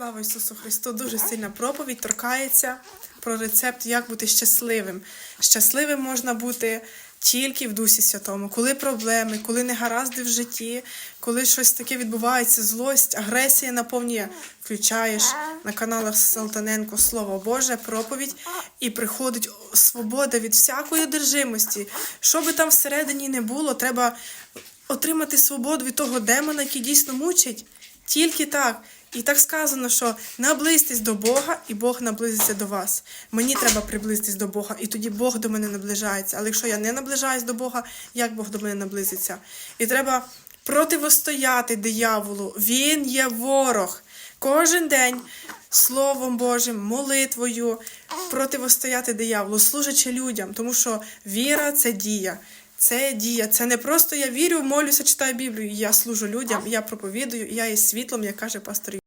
Слава Ісусу Христу! Дуже сильна проповідь торкається про рецепт, як бути щасливим. Щасливим можна бути тільки в Дусі Святому, коли проблеми, коли негаразди в житті, коли щось таке відбувається, злость, агресія наповнює. Включаєш на каналах Салтаненко Слово Боже, проповідь, і приходить свобода від всякої одержимості. Що би там всередині не було, треба отримати свободу від того демона, який дійсно мучить. Тільки так. І так сказано, що наблизьтесь до Бога, і Бог наблизиться до вас. Мені треба приблизитись до Бога, і тоді Бог до мене наближається. Але якщо я не наближаюсь до Бога, як Бог до мене наблизиться? І треба противостояти дияволу. Він є ворог. Кожен день Словом Божим, молитвою противостояти дияволу, служачи людям, тому що віра це дія. Це дія. Це не просто я вірю, молюся, читаю Біблію. Я служу людям, я проповідую, я є світлом, як каже пастор